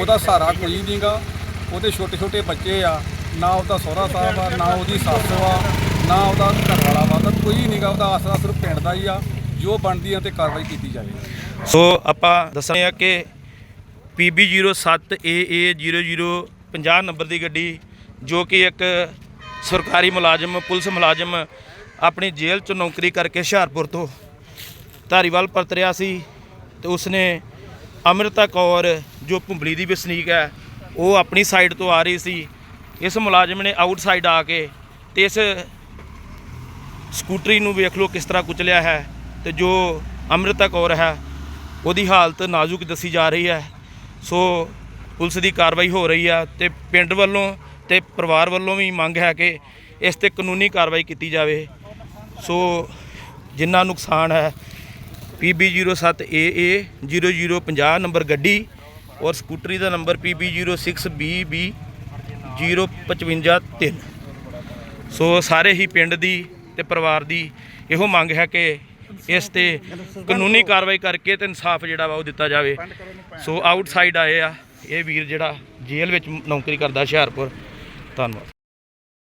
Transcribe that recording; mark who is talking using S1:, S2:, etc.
S1: ਉਹਦਾ ਸਹਾਰਾ ਕੋਈ ਨਹੀਂਗਾ। ਉਹਦੇ ਛੋਟੇ ਛੋਟੇ ਬੱਚੇ ਆ। ਨਾ ਉਹਦਾ ਸਹੁਰਾ ਸਾਹਿਬ ਆ, ਨਾ ਉਹਦੀ ਸੱਸ ਆ, ਨਾ ਉਹਦਾ ਘਰ ਵਾਲਾ ਵਾ। ਤਾਂ ਕੋਈ ਨਹੀਂਗਾ, ਉਹਦਾ ਆਸਰਾ ਸਿਰਫ ਪਿੰਡ ਦਾ ਹੀ ਆ। ਜੋ ਬਣਦੀ ਆ ਤੇ ਕਾਰਵਾਈ ਕੀਤੀ ਜਾਵੇ।
S2: ਸੋ ਆਪਾਂ ਦੱਸਦੇ ਆ ਕਿ PB07AA0050 ਨੰਬਰ ਦੀ ਗੱਡੀ, ਜੋ ਕਿ ਇੱਕ ਸਰਕਾਰੀ ਮੁਲਾਜ਼ਮ, ਪੁਲਿਸ ਮੁਲਾਜ਼ਮ ਆਪਣੀ ਜੇਲ੍ਹ 'ਚ ਨੌਕਰੀ ਕਰਕੇ ਹੁਸ਼ਿਆਰਪੁਰ ਤੋਂ ਧਾਰੀਵਾਲ ਪਰਤ ਰਿਹਾ ਸੀ ਤੇ ਉਸਨੇ ਅੰਮ੍ਰਿਤਾ ਕੌਰ ਜੋ ਭੁੰਬਲੀ ਦੀ ਵਸਨੀਕ ਹੈ, ਉਹ ਆਪਣੀ ਸਾਈਡ ਤੋਂ ਆ ਰਹੀ ਸੀ। ਇਸ ਮੁਲਾਜ਼ਮ ਨੇ ਆਊਟਸਾਈਡ ਆ ਕੇ ਤੇ ਇਸ ਸਕੂਟਰੀ ਨੂੰ ਵੇਖ ਲਓ ਕਿਸ ਤਰ੍ਹਾਂ ਕੁਚਲਿਆ ਹੈ ਤੇ ਜੋ ਅੰਮ੍ਰਿਤਾ ਕੌਰ ਹੈ, ਉਹਦੀ ਹਾਲਤ ਨਾਜ਼ੁਕ ਦੱਸੀ ਜਾ ਰਹੀ ਹੈ। ਸੋ ਪੁਲਿਸ ਦੀ ਕਾਰਵਾਈ ਹੋ ਰਹੀ ਹੈ ਤੇ ਪਿੰਡ ਵੱਲੋਂ ਤੇ ਪਰਿਵਾਰ ਵੱਲੋਂ ਵੀ ਮੰਗ ਹੈ ਕਿ ਇਸ ਤੇ ਕਾਨੂੰਨੀ ਕਾਰਵਾਈ ਕੀਤੀ ਜਾਵੇ। ਸੋ ਜਿੰਨਾ ਨੁਕਸਾਨ ਹੈ PB07AA 0050 ਨੰਬਰ ਗੱਡੀ ਔਰ ਸਕੂਟਰੀ ਦਾ ਨੰਬਰ PB06BB 0553 ਸੋ ਸਾਰੇ ਹੀ ਪਿੰਡ ਦੀ ਤੇ ਪਰਿਵਾਰ ਦੀ ਇਹੋ ਮੰਗ ਹੈ ਕਿ ਇਸ ਤੇ ਕਾਨੂੰਨੀ ਕਾਰਵਾਈ ਕਰਕੇ ਤੇ ਇਨਸਾਫ ਜਿਹੜਾ ਵਾ ਉਹ ਦਿੱਤਾ ਜਾਵੇ। ਸੋ ਆਊਟਸਾਈਡ ਆਏ ਆ, ਇਹ ਵੀਰ ਜਿਹੜਾ ਜੇਲ੍ਹ ਵਿੱਚ ਨੌਕਰੀ ਕਰਦਾ ਹੁਸ਼ਿਆਰਪੁਰ। ਧੰਨਵਾਦ।